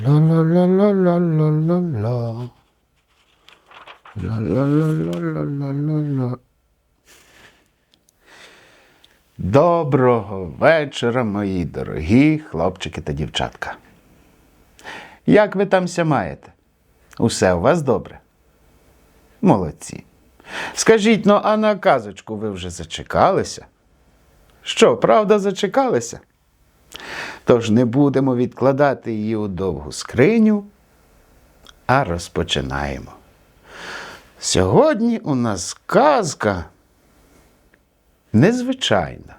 Ла-ла-ла-ла-ла-ла-ла. Ла-ла-ла-ла-ла-ла-ла. Доброго вечора, мої дорогі хлопчики та дівчатка. Як ви там ся маєте? Усе у вас добре? Молодці. Скажіть, ну, а на казочку ви вже зачекалися? Що, правда, зачекалися? Тож не будемо відкладати її у довгу скриню, а розпочинаємо. Сьогодні у нас казка незвичайна.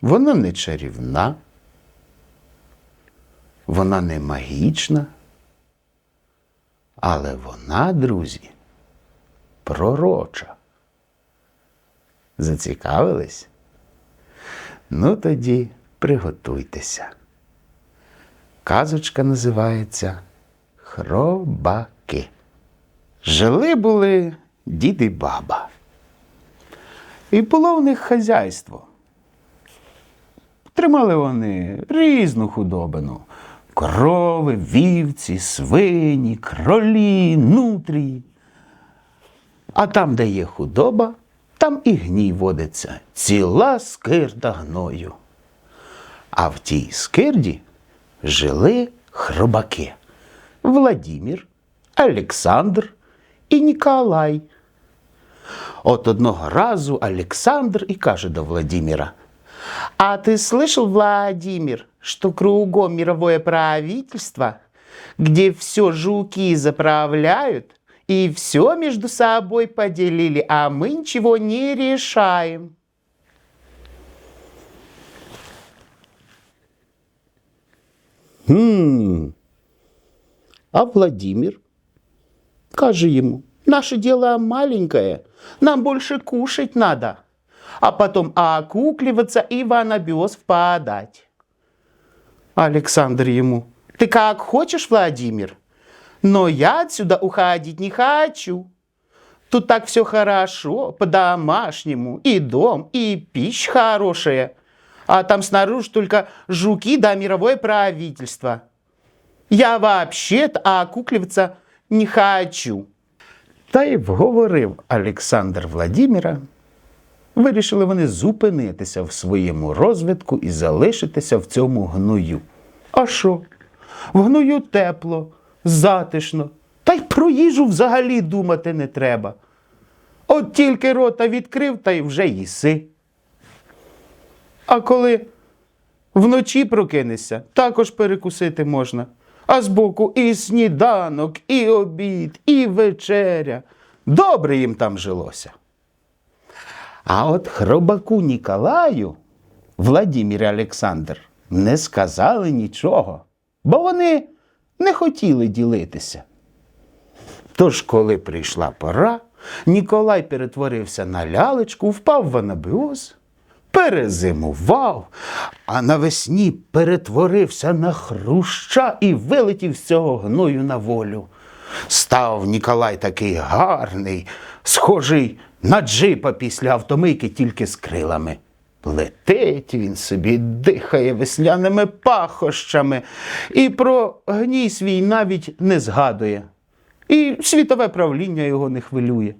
Вона не чарівна, вона не магічна, але вона, друзі, пророча. Зацікавились? Ну тоді приготуйтеся. Казочка називається Хробаки. Жили були дід і баба. І було в них хазяйство. Тримали вони різну худобину: корови, вівці, свині, кролі, нутрії. А там, де є худоба, там і гній водиться, ціла скирда гною. А в тій скирді жили хробаки Владімір, Олександр і Ніколай. От одного разу Александр и каже до Владимира. А ты слышал, Владимир, что кругом мировое правительство, где все жуки заправляют и все между собой поделили, а мы ничего не решаем? Хм. А Владимир каже ему, наше дело маленькое, нам больше кушать надо, а потом окукливаться и в анабиоз впадать. Александр ему, ты как хочешь, Владимир, но я отсюда уходить не хочу. Тут так все хорошо, по-домашнему, и дом, и пища хорошая. А там снаружи только жуки да мировое правительство. Я вообще-то окукливаться не хочу. Та й вговорив Олександр Владіміра. Вирішили вони зупинитися в своєму розвитку і залишитися в цьому гную. А що? В гную тепло, затишно, та й про їжу взагалі думати не треба. От тільки рота відкрив, та й вже їси. А коли вночі прокинешся, також перекусити можна. А збоку і сніданок, і обід, і вечеря. Добре їм там жилося. А от хробаку Ніколаю Владимир Олександр не сказали нічого, бо вони не хотіли ділитися. Тож, коли прийшла пора, Ніколай перетворився на лялечку, впав в анабіоз, перезимував, а навесні перетворився на хруща і вилетів з цього гною на волю. Став Ніколай такий гарний, схожий на джипа після автомийки тільки з крилами. Летить він собі, дихає весляними пахощами і про гній свій навіть не згадує. І світове правління його не хвилює.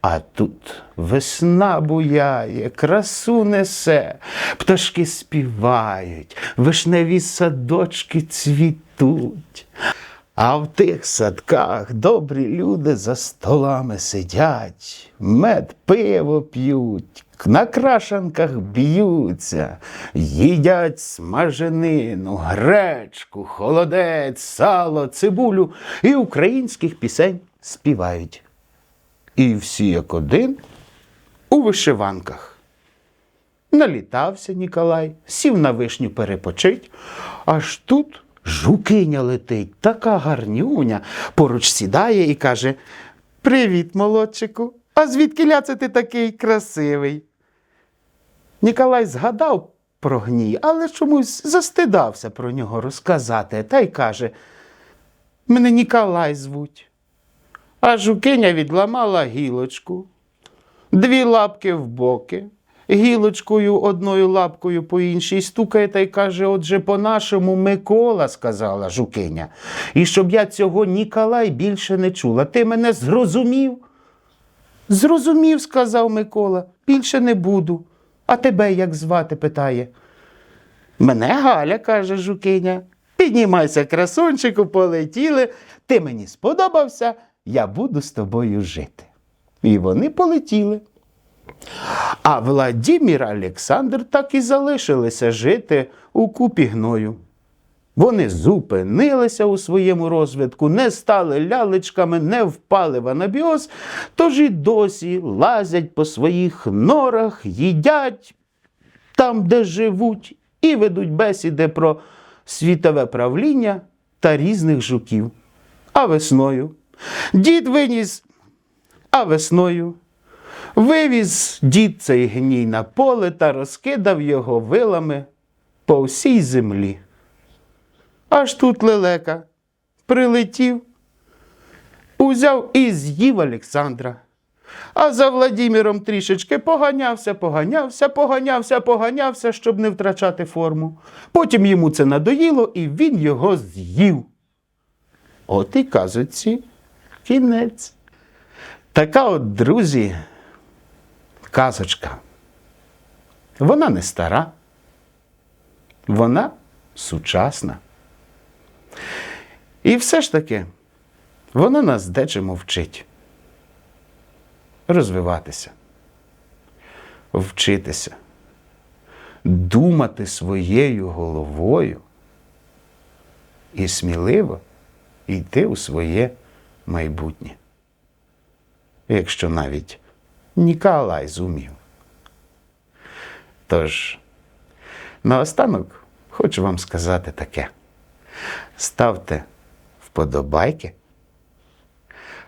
А тут весна буяє, красу несе, пташки співають, вишневі садочки цвітуть. А в тих садках добрі люди за столами сидять, мед пиво п'ють, на крашанках б'ються, їдять смаженину, гречку, холодець, сало, цибулю і українських пісень співають. І всі як один у вишиванках. Налітався Ніколай, сів на вишню перепочить, аж тут жукиня летить, така гарнюня, поруч сідає і каже: Привіт, молодчику! А звідки ля це ти такий красивий? Ніколай згадав про гній, але чомусь застидався про нього розказати, та й каже: Мене Ніколай звуть. А жукиня відламала гілочку, дві лапки в боки, гілочкою одною лапкою по іншій стукає та й каже: Отже, по-нашому Микола, сказала жукиня. І щоб я цього Ніколай більше не чула. Ти мене зрозумів? Зрозумів, сказав Микола, більше не буду. А тебе як звати? питає. Мене Галя, каже жукиня. Піднімайся, красунчику, полетіли. Ти мені сподобався, я буду з тобою жити. І вони полетіли. А Владимир Олександр так і залишилися жити у купі гною. Вони зупинилися у своєму розвитку, не стали лялечками, не впали в анабіоз, тож і досі лазять по своїх норах, їдять там, де живуть, і ведуть бесіди про світове правління та різних жуків. А весною дід виніс, а весною вивіз дід цей гній на поле та розкидав його вилами по всій землі. Аж тут лелека прилетів, узяв і з'їв Олександра. А за Владіміром трішечки поганявся, поганявся, поганявся, поганявся, щоб не втрачати форму. Потім йому це надоїло, і він його з'їв. От і казочці кінець. Така от, друзі, казочка. Вона не стара, вона сучасна. І все ж таки, вона нас дечому вчить розвиватися, вчитися, думати своєю головою і сміливо йти у своє майбутнє. Якщо навіть Ніколай зумів. Тож, наостанок хочу вам сказати таке: ставте вподобайки.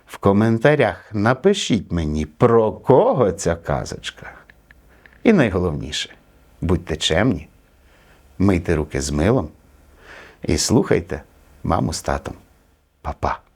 В коментарях напишіть мені, про кого ця казочка. І найголовніше, будьте чемні, мийте руки з милом і слухайте маму з татом. Па-па.